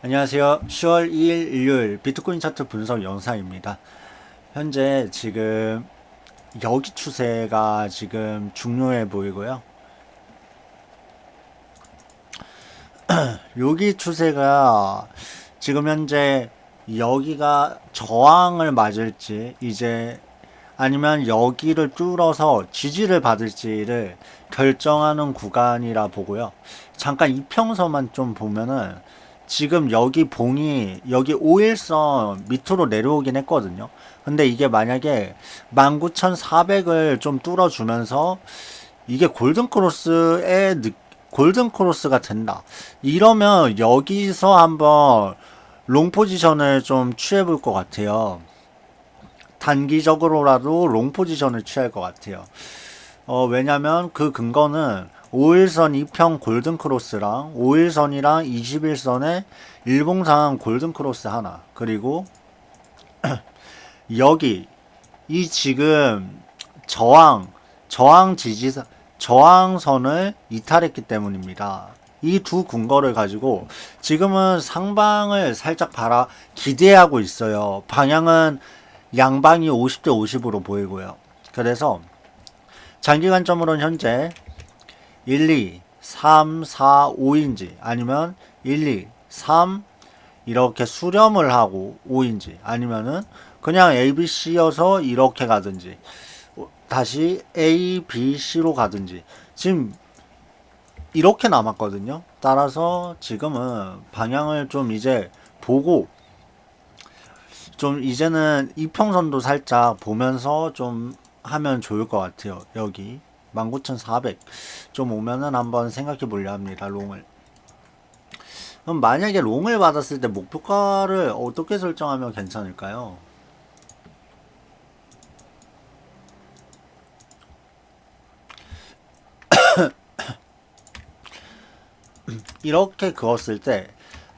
안녕하세요. 10월 2일 일요일 비트코인 차트 분석 영상입니다. 현재 지금 여기 추세가 지금 중요해 보이고요. 여기 추세가 지금 현재 여기가 저항을 맞을지 이제 아니면 여기를 뚫어서 지지를 받을지를 결정하는 구간이라 보고요. 잠깐 이평선만 좀 보면은 지금 여기 봉이 여기 5일선 밑으로 내려오긴 했거든요. 근데 이게 만약에 19,400을 좀 뚫어주면서 이게 골든크로스의 느, 골든크로스가 된다. 이러면 여기서 한번 롱 포지션을 좀 취해 볼 것 같아요. 단기적으로라도 롱 포지션을 취할 것 같아요. 어, 왜냐면 그 근거는 5일선 2평 골든크로스랑 5일선이랑 21선의 일봉상 골든크로스 하나 그리고 여기 이 지금 저항 저항 지지선 저항선을 이탈했기 때문입니다. 이 두 근거를 가지고 지금은 상방을 살짝 바라 기대하고 있어요. 방향은 양방이 50대 50으로 보이고요. 그래서 장기 관점으로는 현재 1, 2, 3, 4, 5인지 아니면 1, 2, 3 이렇게 수렴을 하고 5인지 아니면은 그냥 A, B, C여서 이렇게 가든지 어, 다시 A, B, C로 가든지 지금 이렇게 남았거든요. 따라서 지금은 방향을 좀 이제 보고 좀 이제는 이평선도 살짝 보면서 좀 하면 좋을 것 같아요. 여기 19,400 좀 오면은 한번 생각해 보려 합니다. 롱을. 그럼 만약에 롱을 받았을 때 목표가를 어떻게 설정하면 괜찮을까요? 이렇게 그었을 때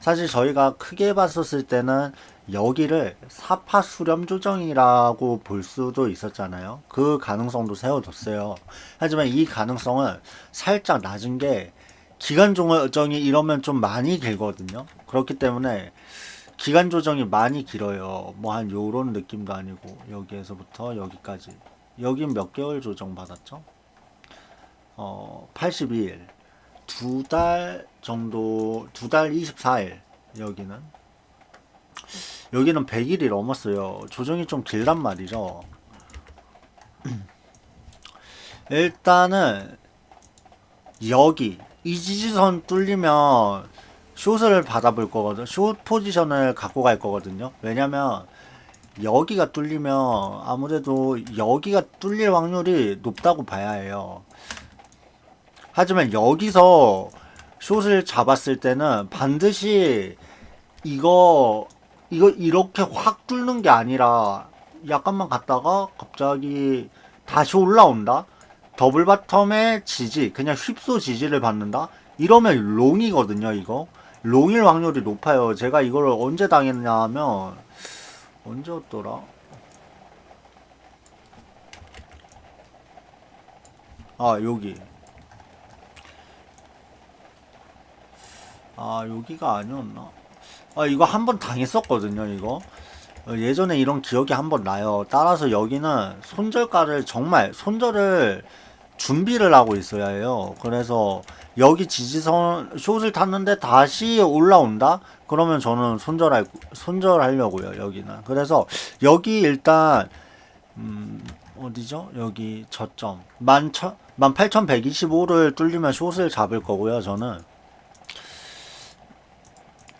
사실 저희가 크게 봤었을 때는 여기를 사파 수렴 조정이라고 볼 수도 있었잖아요. 그 가능성도 세워뒀어요. 하지만 이 가능성은 살짝 낮은 게 기간 조정이 이러면 좀 많이 길거든요. 그렇기 때문에 기간 조정이 많이 길어요. 뭐 한 요런 느낌도 아니고 여기에서부터 여기까지. 여긴 몇 개월 조정 받았죠? 어, 82일. 두 달 정도, 두 달 24일. 여기는. 여기는 100일이 넘었어요. 조정이 좀 길단 말이죠. 일단은 여기 이 지지선 뚫리면 숏을 받아볼 거거든. 숏 포지션을 갖고 갈 거거든요. 왜냐면 여기가 뚫리면 아무래도 여기가 뚫릴 확률이 높다고 봐야 해요. 하지만 여기서 숏을 잡았을 때는 반드시 이거 이거 이렇게 확 뚫는 게 아니라 약간만 갔다가 갑자기 다시 올라온다. 더블 바텀의 지지, 그냥 휩소 지지를 받는다. 이러면 롱이거든요, 이거. 롱일 확률이 높아요. 제가 이걸 언제 당했냐 하면 언제였더라? 아, 여기. 아, 여기가 아니었나? 아, 이거 한 번 당했었거든요, 이거. 어, 예전에 이런 기억이 한 번 나요. 따라서 여기는 손절가를 정말, 손절을 준비를 하고 있어야 해요. 그래서 여기 지지선, 숏을 탔는데 다시 올라온다? 그러면 저는 손절할, 손절하려고요, 여기는. 그래서 여기 일단, 음, 어디죠? 여기 저점. 18,125를 뚫리면 숏을 잡을 거고요, 저는.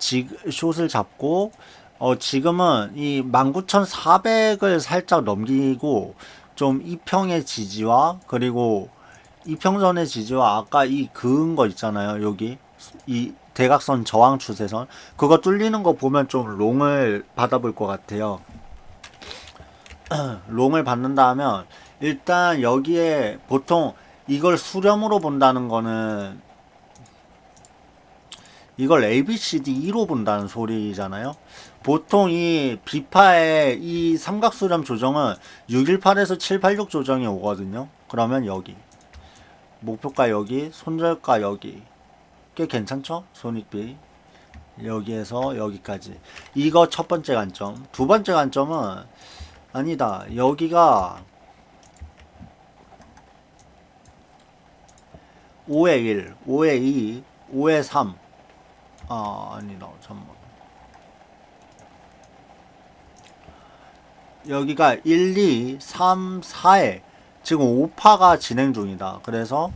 지, 숏을 잡고 어, 지금은 이 19,400을 살짝 넘기고 좀 이평의 지지와 그리고 이평선의 지지와 아까 이 그은 거 있잖아요. 여기 이 대각선 저항 추세선 그거 뚫리는 거 보면 좀 롱을 받아볼 것 같아요. 롱을 받는다 하면 일단 여기에 보통 이걸 수렴으로 본다는 거는 이걸 ABCD2로 본다는 소리잖아요. 보통 이 비파의 이 삼각수렴 조정은 618에서 786 조정이 오거든요. 그러면 여기 목표가 여기, 손절가 여기 꽤 괜찮죠? 손익비 여기에서 여기까지. 이거 첫 번째 관점. 두 번째 관점은 아니다. 여기가 5의 1, 5의 2, 5의 3. 아, 아니다. 잠깐만. 여기가 1, 2, 3, 4에 지금 5파가 진행 중이다. 그래서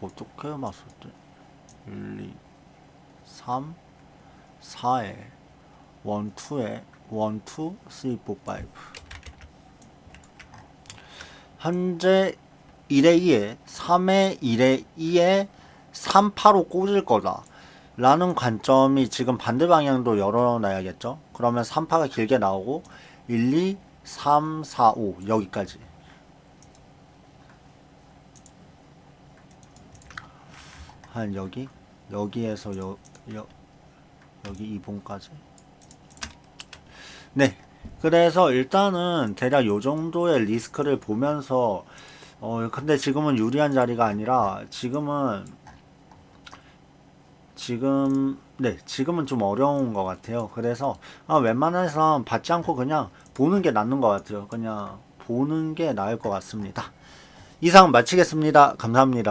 어떻게 맞췄지? 1, 2, 3, 4에 1, 2에 1, 2, 3, 4, 5 현재 1에 2에 3에 1에 2에 3파로 꽂을 거다. 라는 관점이 지금 반대 방향도 열어놔야겠죠? 그러면 3파가 길게 나오고 1, 2, 3, 4, 5 여기까지. 한 여기? 여기에서 여, 여 여기 2번까지. 네. 그래서 일단은 대략 요 정도의 리스크를 보면서 어 근데 지금은 유리한 자리가 아니라 지금은 지금 네 지금은 좀 어려운 것 같아요. 그래서 아, 웬만해선 받지 않고 그냥 보는 게 낫는 것 같아요. 그냥 보는 게 나을 것 같습니다. 이상 마치겠습니다. 감사합니다